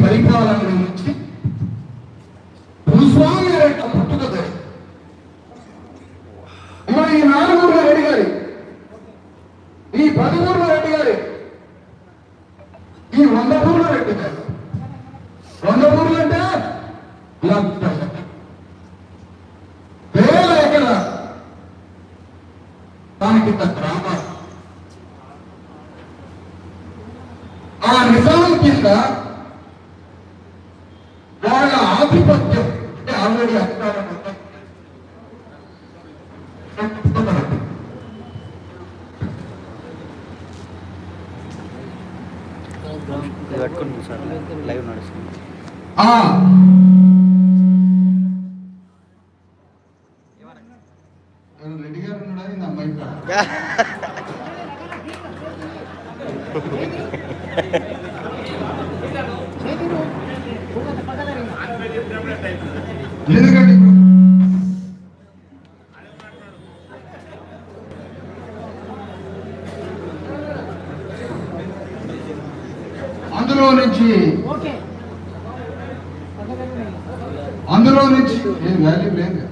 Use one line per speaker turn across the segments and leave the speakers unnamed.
పరిపాలన నుంచి భూస్వామి రేట్ల పుట్టుకద ఇవాళ ఈ నాలుగురులో రెడ్డి గారి ఈ పది ఊర్ల రెడ్డి గారి ఈ వంద ఊర్ల రెడ్డి గారు వంద ఊర్లు అంటే లక్ష వేల ఎకర దానికి ఇంత గ్రామాలు ఆ నిజాం కింద వాళ్ళ ఆధిపత్యం అంటే ఆల్రెడీ అధికారం
ఇది పట్టుకొని కూర్చోండి లైవ్ నడుస్తుంది
ఆ ఎవరు రెడ్డి గారు ఉన్నాడా ఈ అమ్మాయి కాడ? ఎందుకంటే ఇప్పుడు అందులో నుంచి. అందులో నుంచి. ఏం వాల్యూ లేదు.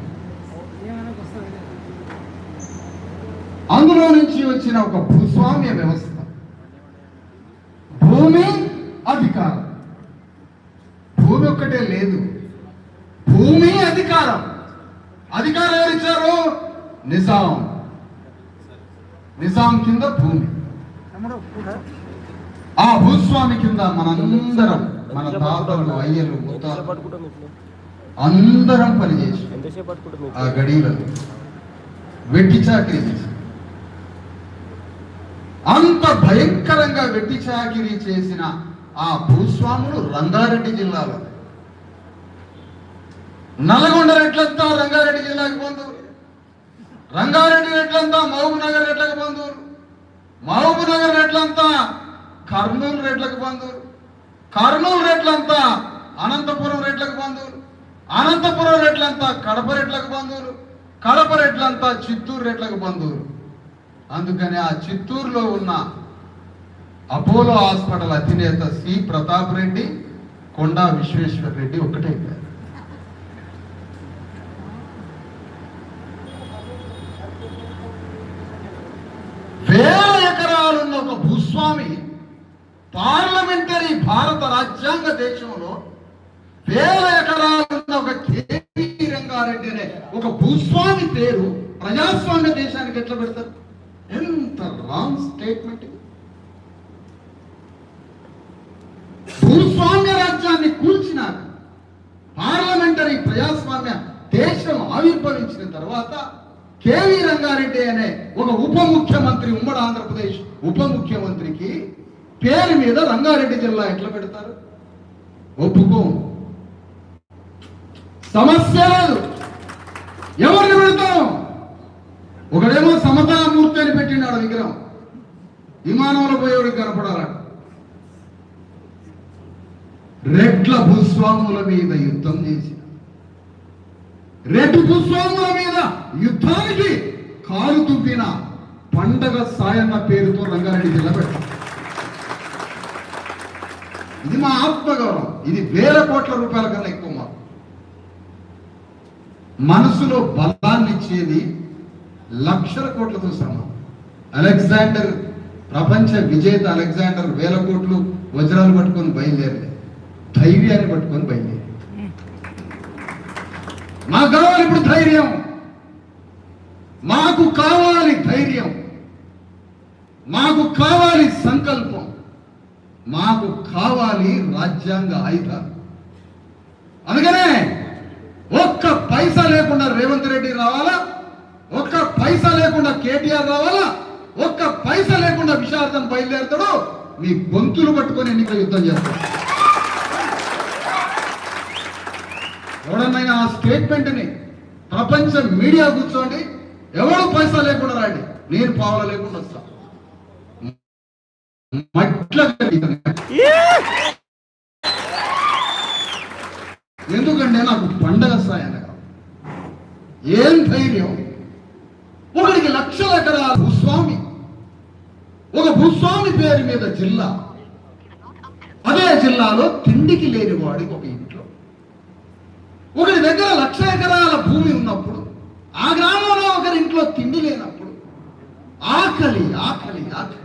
అందులో నుంచి వచ్చిన ఒక భూస్వామ్య వ్యవస్థ. భూమి అధికారం. భూమి ఒక్కటే లేదు. భూమి అధికారం. అధికారం ఎవరు ఇచ్చారు నిజాం. నిజాం కింద భూమి. ఆ కింద మనందరం మన తాతలు అయ్యలు అందరం పనిచేసి ఆ గడియలలో వెట్టి చాకరీ చేసి అంత భయంకరంగా వెట్టి చాకిరీ చేసిన ఆ భూస్వాములు రంగారెడ్డి జిల్లాలో. నల్గొండ రెట్లంతా రంగారెడ్డి జిల్లాకి బంధువులు రంగారెడ్డి రెట్లంతా మహబూబ్ నగర్ రెట్లకు బంధువులు మహబూబ్ నగర్ రెట్లంతా కర్నూలు రేట్లకు బంధువులు కర్నూలు రేట్లంతా అనంతపురం రేట్లకు బంధువులు అనంతపురం రేట్లంతా కడప రేట్లకు బంధువులు కడప రేట్లంతా చిత్తూరు రేట్లకు బంధువులు అందుకని ఆ చిత్తూరులో ఉన్న అపోలో హాస్పిటల్ అధినేత సి. ప్రతాప్ రెడ్డి కొండా విశ్వేశ్వర రెడ్డి ఒకటే వేల ఎకరాలున్న ఒక భూస్వామి పార్లమెంటరీ భారత రాజ్యాంగ దేశంలో వేల ఎకరాలున్న ఒక కేవీ రంగారెడ్డి అనే ఒక భూస్వామి పేరు ప్రజాస్వామ్య దేశానికి ఎట్లా పెడతారు? ఎంత రాంగ్ స్టేట్మెంట్ భూస్వామ్య రాజ్యాన్ని కూల్చినాక పార్లమెంటరీ ప్రజాస్వామ్య దేశం ఆవిర్భవించిన తర్వాత కేవీ రంగారెడ్డి అనే ఒక ఉప ముఖ్యమంత్రి ఉమ్మడి ఆంధ్రప్రదేశ్ ఉప ముఖ్యమంత్రికి పేరు మీద రంగారెడ్డి జిల్లా ఎట్లా పెడతారు? ఒప్పుకో. సమస్య లేదు. ఎవరిని పెడతాం? ఒకడేమో సమతామూర్తి అని పెట్టినాడు విగ్రహం. విమానంలో పోయేవాడికి కనపడాల? రెడ్ల భూస్వాముల మీద యుద్ధం చేసి. రెడ్డి భూస్వాముల మీద యుద్ధానికి కాలు తుప్పిన పండగ సాయన్న పేరుతో రంగారెడ్డి జిల్లా పెట్టారు ఇది మా ఆత్మగౌరవం. ఇది వేల కోట్ల రూపాయల కన్నా ఎక్కువ మాకు. మనసులో బలాన్ని ఇచ్చేది లక్షల కోట్లతో సమానం. అలెగ్జాండర్ ప్రపంచ విజేత అలెగ్జాండర్ వేల కోట్లు వజ్రాలు పట్టుకొని బయలుదేరలే ధైర్యాన్ని పట్టుకొని బయలుదేరి మాకు కావాలి ఇప్పుడు ధైర్యం. మాకు కావాలి ధైర్యం. మాకు కావాలి సంకల్పం. మాకు కావాలి రాజ్యాంగ ఆయుధాలు. అందుకనే ఒక్క పైసా లేకుండా రేవంత్ రెడ్డి రావాలా? ఒక్క పైసా లేకుండా కేటీఆర్ రావాలా? ఒక్క పైసా లేకుండా విశారదం బయలుదేరుతాడు? మీ గొంతులు పట్టుకొని ఎన్నికల యుద్ధం చేస్తాడు ఎవడన్నా ఆ స్టేట్మెంట్ని ప్రపంచ మీడియా కూర్చోండి ఎవడు పైసా లేకుండా రాండి నేను పావుల లేకుండా వస్తా. ఎందుకంటే నాకు పండగ సాయనగా ఏం ధైర్యం? ఒకరికి లక్షల ఎకరాల భూస్వామి. ఒక భూస్వామి పేరు మీద జిల్లా. అదే జిల్లాలో తిండికి లేని వాడి ఒక ఇంట్లో. ఒకరి దగ్గర లక్ష ఎకరాల భూమి ఉన్నప్పుడు ఆ గ్రామంలో ఒకరి ఇంట్లో తిండి లేనప్పుడు ఆకలి ఆకలి ఆకలి.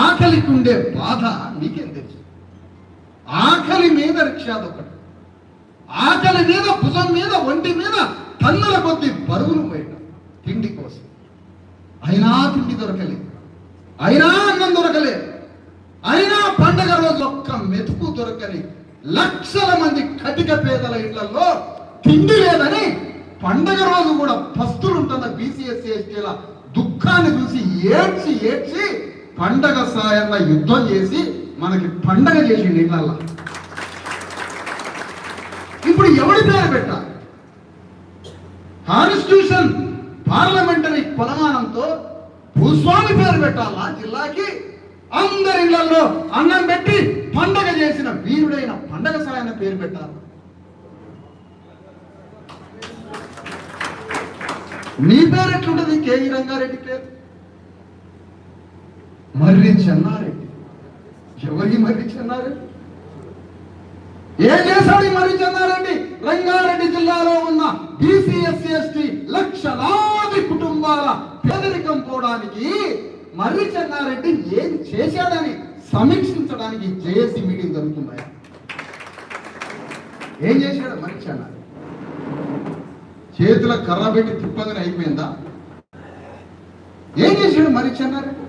ఆకలికి ఉండే బాధ నీకేం తెలుసు? ఆకలి మీద రిక్షాది ఒకటి ఆకలి మీద భుజం మీద ఒంటి మీద తన్నుల కొద్ది బరువులు పోయటం తిండి కోసం. అయినా తిండి దొరకలేదు అయినా అన్నం దొరకలేదు అయినా పండగ రోజు ఒక్క మెతుకు దొరకని లక్షల మంది కటిక పేదల ఇళ్ళలో తిండి లేదని పండగ రోజు కూడా పస్తులు ఉంటున్న బీసీఎస్సీ ఎస్టీల దుఃఖాన్ని చూసి ఏడ్చి ఏడ్చి పండగ సాయంగా యుద్ధం చేసి మనకి పండగ చేసిండు ఇళ్ళల్లో ఇప్పుడు ఎవడి పేరు పెట్టాలి కాన్స్టిట్యూషన్ పార్లమెంటరీ కొలమానంతో భూస్వామి పేరు పెట్టాలా జిల్లాకి? అందరి ఇళ్ళలో అన్నం పెట్టి పండగ చేసిన వీరుడైన పండగ సాయన పేరు పెట్టాలి? నీ పేరు ఎట్లుంటది? కేవీ రంగారెడ్డి పేరు? మర్రి చెన్నారెడ్డి ఎవరికి మర్రి చెన్నారెడ్డి ఏం చేశాడు మర్రి చెన్నారెడ్డి రంగారెడ్డి జిల్లాలో ఉన్న బీసీ ఎస్సీ ఎస్టీ లక్షలాది కుటుంబాల పేదరికం పోవడానికి మర్రి చెన్నారెడ్డి ఏం చేశాడని సమీక్షించడానికి జేఏసీ మీటింగ్ జరుగుతున్నాయి ఏం చేశాడు మర్రి చెన్నారెడ్డి? చేతుల కర్ర పెట్టి తిప్పగానే అయిపోయిందా? ఏం చేశాడు మర్రి చెన్నారెడ్డి?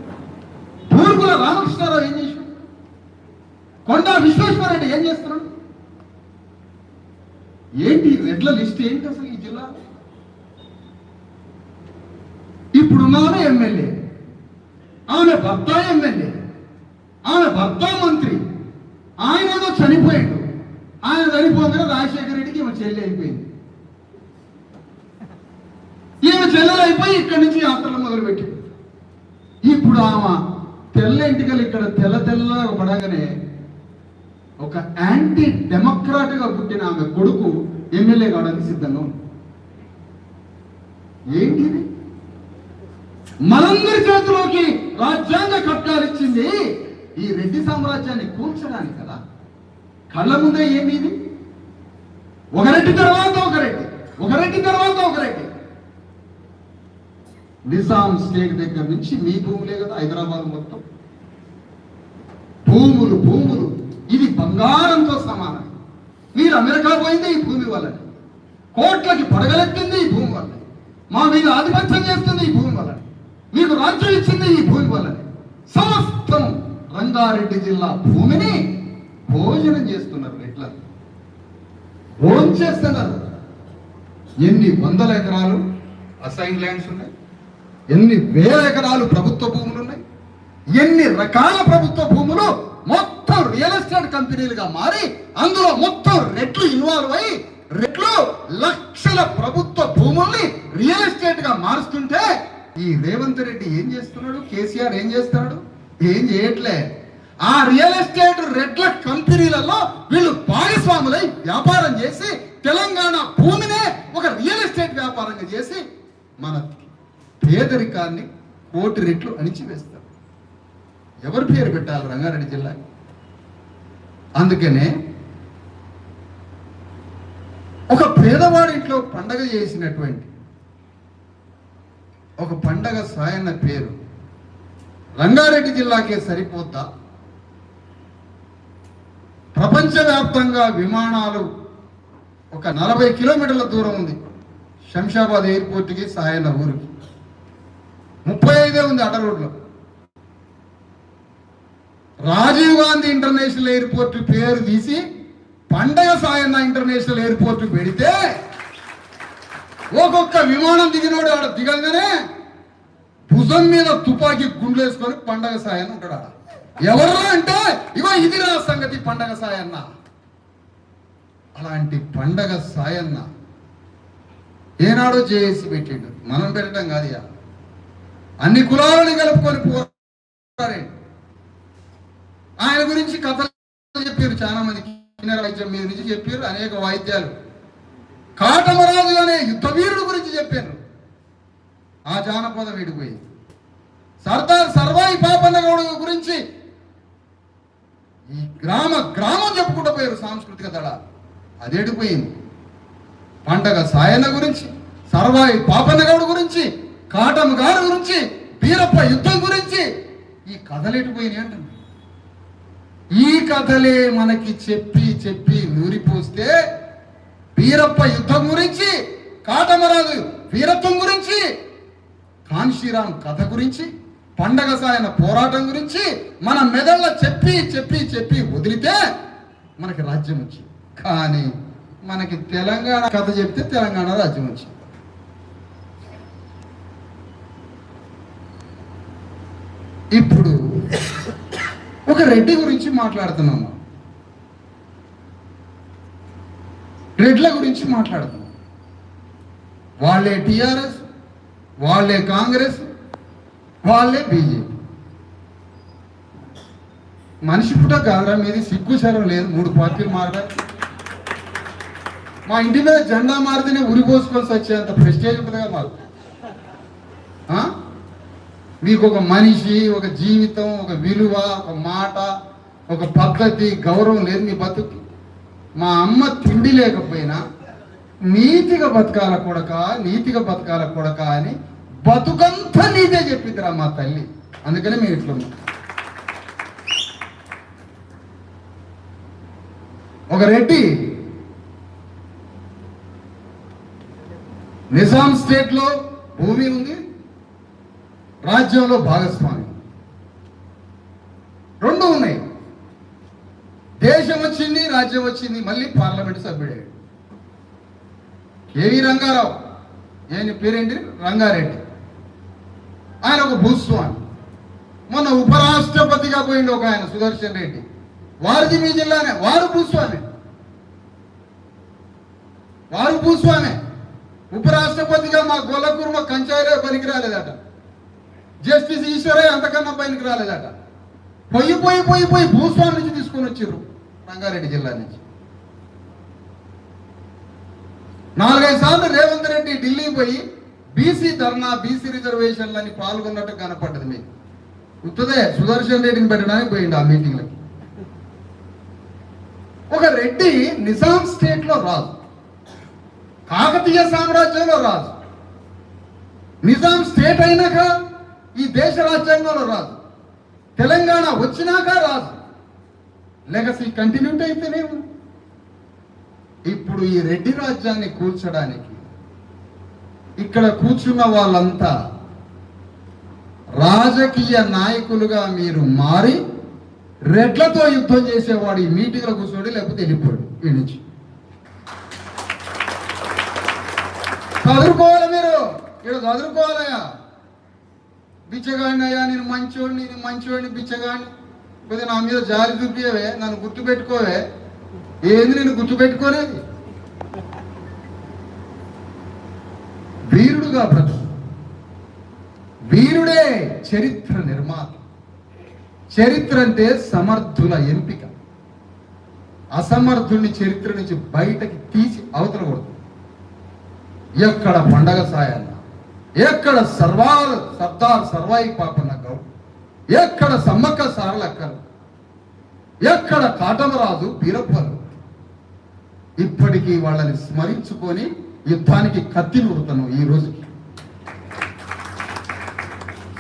పూర్గుల రామకృష్ణారావు ఏం చేశాడు? కొండా విశ్వేశ్వరరెడ్డి ఏం చేస్తున్నాడు? ఏంటి రెడ్ల లిస్ట్ ఏంటి అసలు ఈ జిల్లా? ఇప్పుడున్నవనే ఎమ్మెల్యే. ఆమె భర్త ఎమ్మెల్యే. ఆమె భర్త మంత్రి. ఆయన ఏదో చనిపోయాడు. ఆయన చనిపోగానే రాజశేఖర రెడ్డికి ఈమె చెల్లి అయిపోయింది. ఈమె చెల్లెలు అయిపోయి ఇక్కడి నుంచి యాత్రలు మొదలుపెట్టి ఇప్పుడు ఆమె తెల్ల ఎంటికలు ఇక్కడ తెల్ల తెల్లగా పడగానే ఒక యాంటీ డెమోక్రాట్గా పుట్టిన ఆమె కొడుకు ఎమ్మెల్యే కావడానికి సిద్ధంగా ఉంది. ఏంటిది? మనందరి చేతిలోకి రాజ్యాంగ కట్టాలు ఇచ్చింది ఈ రెడ్డి సామ్రాజ్యాన్ని కూల్చడానికి కదా. కళ్ళ ముందే ఏమి ఇది? ఒక రెడ్డి తర్వాత ఒక రెడ్డి ఒక రెడ్డి తర్వాత ఒక రెడ్డి. నిజాం స్టేట్ దగ్గర నుంచి మీ భూములే కదా హైదరాబాద్ మొత్తం. భూములు భూములు. ఇది బంగారంతో సమానం. మీరు అమెరికా పోయింది ఈ భూమి వల్లనే కోట్లకి పడగలెత్తింది ఈ భూమి వల్లనే మా మీద ఆధిపత్యం చేస్తుంది ఈ భూమి వల్లనే మీకు రాజ్యం ఇచ్చింది ఈ భూమి వల్లనే సమస్తం రంగారెడ్డి జిల్లా భూమిని భోజనం చేస్తున్నారు ఎట్లా భోజనం చేస్తున్నారు. ఎన్ని వందల ఎకరాలు అసైన్ ల్యాండ్స్ ఉన్నాయి? ఎన్ని వేల ఎకరాలు ప్రభుత్వ భూములు ఉన్నాయి? ఎన్ని రకాల ప్రభుత్వ భూములు మొత్తం రియల్ ఎస్టేట్ కంపెనీలుగా మారి అందులో మొత్తం రెట్లు ఇన్వాల్వ్ అయ్యి రెట్లు లక్షల ప్రభుత్వ భూముల్ని రియల్ ఎస్టేట్గా మారుస్తుంటే ఈ రేవంత్ రెడ్డి ఏం చేస్తున్నాడు? కేసీఆర్ ఏం చేస్తున్నాడు? ఏం చేయట్లే. ఆ రియల్ ఎస్టేట్ రెడ్ల కంపెనీలలో వీళ్ళు భాగస్వాములై వ్యాపారం చేసి తెలంగాణ భూమినే ఒక రియల్ ఎస్టేట్ వ్యాపారంగా చేసి మన పేదరికాన్ని కోటి రెట్లు అణిచివేస్తారు. ఎవరు పేరు పెట్టాలి రంగారెడ్డి జిల్లా? అందుకనే ఒక పేదవాడి ఇంట్లో పండగ చేసినటువంటి ఒక పండగ సాయన్న పేరు రంగారెడ్డి జిల్లాకే సరిపోతా ప్రపంచవ్యాప్తంగా విమానాలు ఒక నలభై కిలోమీటర్ల దూరం ఉంది. శంషాబాద్ ఎయిర్పోర్ట్కి సాయన్న ఊరికి. ముప్పై ఐదే ఉంది అడ్డ రోడ్లో. రాజీవ్ గాంధీ ఇంటర్నేషనల్ ఎయిర్పోర్ట్ పేరు తీసి పండగ సాయన్న ఇంటర్నేషనల్ ఎయిర్పోర్ట్ పెడితే ఒక్కొక్క విమానం దిగినోడు ఆడ దిగంగానే భుజం మీద తుపాకీ గుండ్లేసుకొని పండగ సాయన్న ఉంటాడు ఆడ. ఎవరు అంటే ఇవ ఇది నా సంగతి పండగ సాయన్న. అలాంటి పండగ సాయన్న ఏనాడో చేసి పెట్టిండు. మనం పెట్టడం కాదు అన్ని కులాలను కలుపుకొని పోరాడే ఆయన గురించి కథలు చెప్పారు చాలా మంది. వైద్యం మీద నుంచి చెప్పారు అనేక వాయిద్యాలు. కాటమరాజు అనే యుద్ధవీరుడు గురించి చెప్పారు. ఆ జానపదం విడిపోయింది సర్దార్ సర్వాయి పాపన్న గౌడు గురించి ఈ గ్రామ గ్రామం చెప్పుకుంటూ పోయారు సాంస్కృతిక దళ అదేడిపోయింది పండగ సాయన గురించి సర్వాయి పాపన్న గౌడ్ గురించి కాటం గారి గురించి బీరప్ప యుద్ధం గురించి ఈ కథలు ఎటుపోయినాయి ఈ కథలే మనకి చెప్పి చెప్పి నూరిపోస్తే వీరప్ప యుద్ధం గురించి కాటమరాజు వీరత్వం గురించి కాన్షీరామ్ కథ గురించి పండగ సాయన పోరాటం గురించి మన మెదళ్ళ చెప్పి చెప్పి చెప్పి వదిలితే మనకి రాజ్యం వచ్చింది కానీ మనకి తెలంగాణ కథ చెప్తే తెలంగాణ రాజ్యం వచ్చింది ఇప్పుడు ఒక రెడ్డి గురించి మాట్లాడుతున్నాము రెడ్ల గురించి మాట్లాడుతున్నాం. వాళ్ళే టిఆర్ఎస్ వాళ్ళే కాంగ్రెస్ వాళ్ళే బీజేపీ. మనిషి పుట్ట కాదరా మీది సిగ్గు శరం లేదు. మూడు పార్టీలు మారడం మా ఇంటి మీద జెండా మారితేనే ఉరిపోసుకోవాల్సి వచ్చేంత ప్రెస్టేజ్ ఉంటుందిగా మాకు. మీకు ఒక మనిషి ఒక జీవితం ఒక విలువ ఒక మాట ఒక పద్ధతి గౌరవం లేదు మీ బతుకు మా అమ్మ తిండి లేకపోయినా నీతిగా బతకాల కొడక నీతిగా బతకాల కొడక అని బతుకంతా నీతే చెప్పిద్దిరా మా తల్లి. అందుకనే మీరు ఇట్లా ఒక రెడ్డి నిజాం స్టేట్లో భూమి ఉంది రాజ్యంలో భాగస్వామి. రెండు ఉన్నాయి. దేశం వచ్చింది రాజ్యం వచ్చింది మళ్ళీ పార్లమెంట్ సభ్యుడే. కేవీ రంగారావు? ఆయన పేరేంటి? రంగారెడ్డి. ఆయన ఒక భూస్వామి. మొన్న ఉపరాష్ట్రపతిగా పోయిండు ఒక ఆయన సుదర్శన్ రెడ్డి. వారిది మీ జిల్లానే వారు భూస్వామి. వారు భూస్వామి. ఉపరాష్ట్రపతిగా మా గొల్లకుర్మ కంచారే పనికి రాలేదట జస్టిస్ ఈశ్వరే అంతకన్నా పైనకి రాలేదట. పొయ్యి పోయి పోయి పోయి భూస్వామి నుంచి తీసుకొని వచ్చిర్రు. రంగారెడ్డి జిల్లా నుంచి. నాలుగైదు సార్లు రేవంత్ రెడ్డి ఢిల్లీ పోయి బీసీ ధర్నా బీసీ రిజర్వేషన్లని పాల్గొన్నట్టు కనపడ్డది మీకు. గుర్తుదే? సుదర్శన్ రెడ్డిని పెట్టడానికి పోయిండు ఆ మీటింగ్లకి. ఒక రెడ్డి నిజాం స్టేట్లో రాజు. కాకతీయ సామ్రాజ్యంలో రాజు. నిజాం స్టేట్ అయినాక ఈ దేశ రాజ్యాంగంలో రాజు తెలంగాణ వచ్చినాక రాజు లెగసీ కంటిన్యూట్ అయితేనేమి ఇప్పుడు ఈ రెడ్డి రాజ్యాన్ని కూల్చడానికి ఇక్కడ కూర్చున్న వాళ్ళంతా రాజకీయ నాయకులుగా మీరు మారి రెడ్లతో యుద్ధం చేసేవాడు ఈ మీటింగ్లో కూర్చోడు లేకపోతే వెళ్ళిపోడు ఈ నుంచి. చదువుకోవాలి మీరు. ఇక్కడ చదువుకోవాలయ్యా. బిచ్చగాడిని అయ్యా నేను మంచోడిని నేను మంచోడిని బిచ్చగాడిని. కొద్దిగా నా మీద జారి చూపియవే నన్ను గుర్తుపెట్టుకోవే. ఏంది నేను గుర్తుపెట్టుకోలేదు వీరుడుగా బ్రతు వీరుడే చరిత్ర నిర్మాత. చరిత్ర అంటే సమర్థుల ఎంపిక. అసమర్థుల్ని చరిత్ర నుంచి బయటకి తీసి అవతలకూడదు ఎక్కడ పండగ సాయాలి ఎక్కడ సర్వాలు సర్దార్ సర్వాయి పాపన్న గౌడ్ ఎక్కడ సమ్మక్క సారలక్కలు ఎక్కడ కాటమరాజు బీరప్పలు ఇప్పటికీ వాళ్ళని స్మరించుకొని యుద్ధానికి కత్తి నూరుతాను ఈ రోజుకి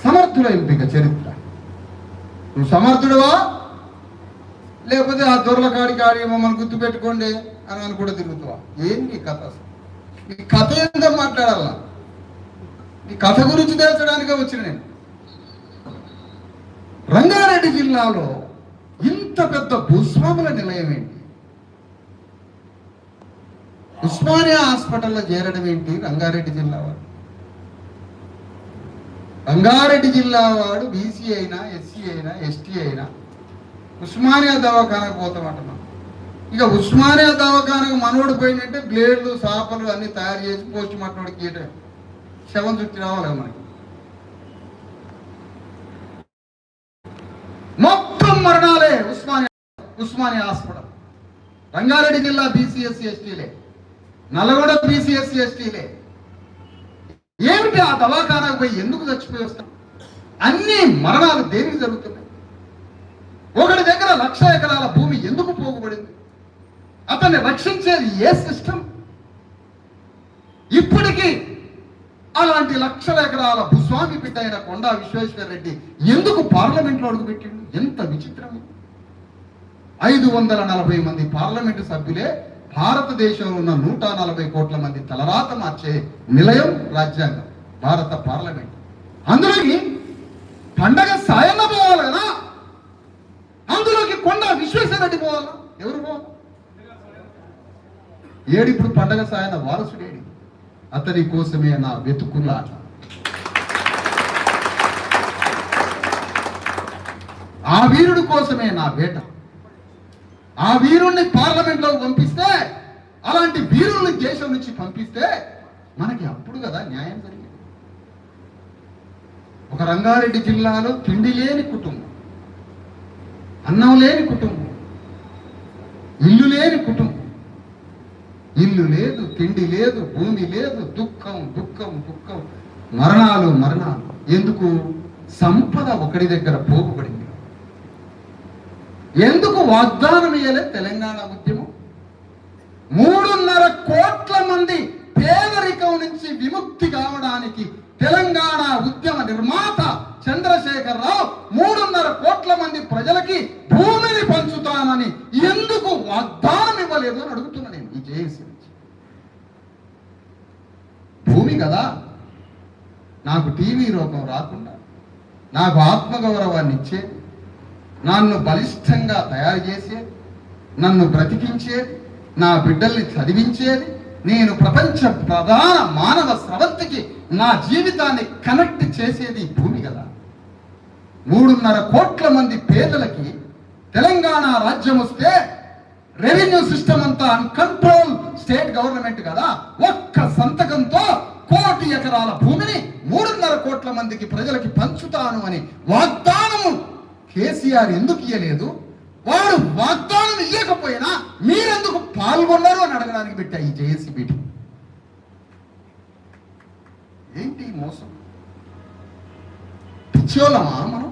సమర్థుల ఎంపిక చరిత్ర. నువ్వు సమర్థుడువా? లేకపోతే ఆ దొరల కాడికి ఆడి మమ్మల్ని గుర్తుపెట్టుకోండి అని అని కూడా తిరుగుతావా? ఏంటి కథ ఈ కథ ఎంత మాట్లాడాలా? ఈ కథ గురించి తెలుసడానికే వచ్చిన నేను. రంగారెడ్డి జిల్లాలో ఇంత పెద్ద భూస్వాముల నిలయం ఏంటి? ఉస్మానియా హాస్పిటల్లో చేరడం ఏంటి రంగారెడ్డి జిల్లా వాడు రంగారెడ్డి జిల్లా వాడు బీసీ అయినా ఎస్సీ అయినా ఎస్టీ అయినా ఉస్మానియా దవాఖానకు పోతామంటున్నాం ఇక ఉస్మానియా దవాఖానకు మనోడు పోయిందంటే బ్లేడ్లు సాపలు అన్ని తయారు చేసి పోస్ట్ మార్టం శవం చుట్టి రావాలి మనకి. మొత్తం మరణాలే ఉస్మానియా ఉస్మానియా హాస్పిటల్. రంగారెడ్డి జిల్లా బీసీఎస్సీ ఎస్టీలే. నల్గొండ బీసీఎస్సీ ఎస్టీలే. ఏమిటి ఆ దవాఖానాకు పోయి ఎందుకు చచ్చిపోయి వస్తాం అన్ని మరణాలు దేనికి జరుగుతున్నాయి? ఒకటి దగ్గర లక్ష ఎకరాల భూమి ఎందుకు పోగుబడింది? అతన్ని రక్షించేది ఏ సిస్టమ్? ఇప్పటికీ అలాంటి లక్షల ఎకరాల భూస్వామి బిడ్డ అయిన కొండా విశ్వేశ్వర రెడ్డి ఎందుకు పార్లమెంట్లో అడుగుపెట్టిండు? ఎంత విచిత్రం ఐదు వందల నలభై మంది పార్లమెంటు సభ్యులే భారతదేశంలో ఉన్న నూట నలభై కోట్ల మంది తలరాత మార్చే నిలయం రాజ్యాంగం భారత పార్లమెంట్. అందులోకి పండగ సాయన్న పోవాలి కదా? అందులోకి కొండ విశ్వేశ్వర రెడ్డి పోవాలా? ఎవరు పోవాలి? ఏడిప్పుడు పండగ సాయన వారసుడేడి. అతని కోసమే నా వెతుకులాట ఆ వీరుడి కోసమే నా వేట. ఆ వీరుణ్ణి పార్లమెంట్లోకి పంపిస్తే అలాంటి వీరుల్ని దేశం నుంచి పంపిస్తే మనకి అప్పుడు కదా న్యాయం జరిగింది. ఒక రంగారెడ్డి జిల్లాలో తిండి లేని కుటుంబం అన్నం లేని కుటుంబం ఇల్లు లేని కుటుంబం ఇల్లు లేదు తిండి లేదు భూమి లేదు దుఃఖం దుఃఖం దుఃఖం. మరణాలు మరణాలు. ఎందుకు? సంపద ఒకడి దగ్గర పోగుపడింది. ఎందుకు వాగ్దానం ఇయ్యలే తెలంగాణ ఉద్యమం? మూడున్నర కోట్ల మంది పేదరికం నుంచి విముక్తి కావడానికి తెలంగాణ ఉద్యమ నిర్మాత చంద్రశేఖర్ రావు మూడున్నర కోట్ల మంది ప్రజలకి భూమిని పంచుతానని ఎందుకు వాగ్దానం ఇవ్వలేదు అని అడుగుతున్నాను నేను భూమి కదా? నాకు టీవీ రోగం రాకుండా నాకు ఆత్మగౌరవాన్ని ఇచ్చే నన్ను బలిష్టంగా తయారు చేసేది నన్ను బ్రతికించేది నా బిడ్డల్ని చదివించేది నేను ప్రపంచ ప్రధాన మానవ స్రవంతికి నా జీవితాన్ని కనెక్ట్ చేసేది భూమి కదా? మూడున్నర కోట్ల మంది పేదలకి తెలంగాణ రాజ్యం వస్తే రెవెన్యూ సిస్టమ్ అంతా అన్కంట్రోల్ స్టేట్ గవర్నమెంట్ కదా ఒక్క సంతకంతో కోటి ఎకరాల భూమిని మూడున్నర కోట్ల మందికి ప్రజలకి పంచుతాను అని వాగ్దానము కేసీఆర్ ఎందుకు ఇయ్యలేదు? వాడు వాగ్దానం ఇవ్వకపోయినా మీరెందుకు పాల్గొన్నారు అని అడగడానికి పెట్టా ఈ జేఏసీ మీటింగ్ ఏంటి మోసం? పిచ్చోళ్ళమా మనం?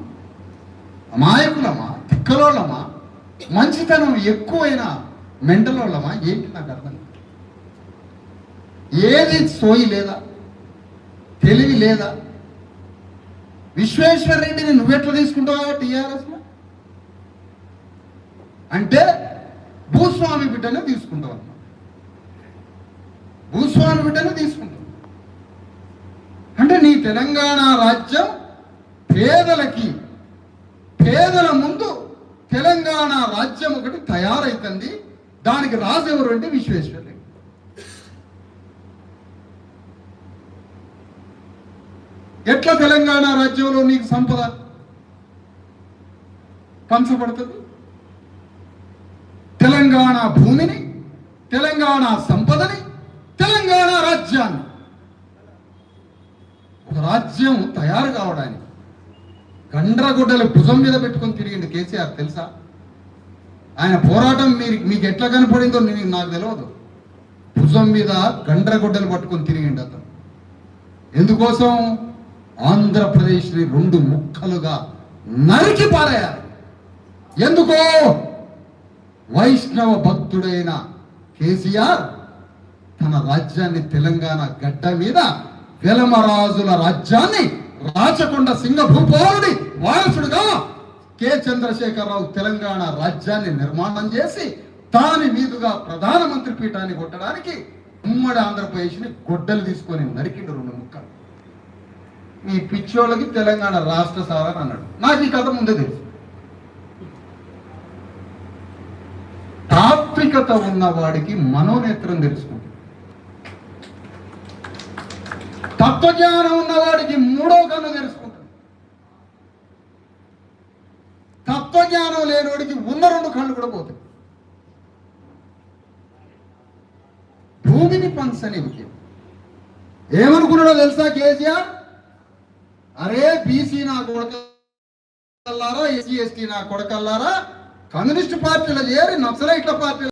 అమాయకులమా? తిక్కలోళ్ళమా? మంచితనం ఎక్కువైన మెంటలోళ్ళమా ఏంటి నాకు అర్థం ఏది సోయి లేదా? తెలివి లేదా? విశ్వేశ్వర రెడ్డిని నువ్వెట్లా తీసుకుంటావా టీఆర్ఎస్ అంటే భూస్వామి బిడ్డనే తీసుకుంటావు అన్నమాట. భూస్వామి బిడ్డనే తీసుకుంటావు. అంటే నీ తెలంగాణ రాజ్యం పేదలకి పేదల ముందు తెలంగాణ రాజ్యం ఒకటి తయారైతుంది. దానికి రాజు ఎవరు అంటే విశ్వేశ్వర ఎట్లా తెలంగాణ రాజ్యంలో నీకు సంపద? పంచబడుతుంది తెలంగాణ భూమిని తెలంగాణ సంపదని తెలంగాణ రాజ్యాన్ని. ఒక రాజ్యం తయారు కావడానికి కండ్రగుడ్డలు భుజం మీద పెట్టుకొని తిరిగింది కేసీఆర్ తెలుసా? ఆయన పోరాటం మీరు మీకు ఎట్లా కనపడిందో నేను నాకు తెలియదు భుజం మీద గండ్రగుడ్డలు పట్టుకొని తిరిగిండు అతను. ఎందుకోసం? ఆంధ్రప్రదేశ్ని రెండు ముక్కలుగా నరికి పారేయాలి. ఎందుకో? వైష్ణవ భక్తుడైన కేసీఆర్ తన రాజ్యాన్ని తెలంగాణ గడ్డ మీద వెలమరాజుల రాజ్యాన్ని రాచకొండ సింగభూపౌరుడి వారసుడుగా కె. చంద్రశేఖరరావు తెలంగాణ రాజ్యాన్ని నిర్మాణం చేసి దాని మీదుగా ప్రధానమంత్రి పీఠాన్ని కొట్టడానికి ఉమ్మడి ఆంధ్రప్రదేశ్ని గొడ్డలు తీసుకొని నరికిండు రెండు ముక్కలు. ఈ పిచ్చోళ్ళకి తెలంగాణ రాష్ట్ర సారని అన్నాడు. నాకు ఈ కథ ముందే తెలుసు. తాత్వికత ఉన్నవాడికి మనోనేత్రం తెలుసుకుంటుంది. తత్వజ్ఞానం ఉన్నవాడికి మూడో కన్ను తెలుసుకుంటాడు తత్వజ్ఞానం లేనివాడికి ఉన్న రెండు కళ్ళు కూడా పోతాయి. భూమిని పంచని ఏమనుకున్నాడో తెలుసా కేసీఆర్? అరే బీసీ నా కొడకల్లారా ఎస్సీ ఎస్టీ నా కొడకల్లారా? కమ్యూనిస్ట్ పార్టీలో చేరి నక్సలైట్ల పార్టీలో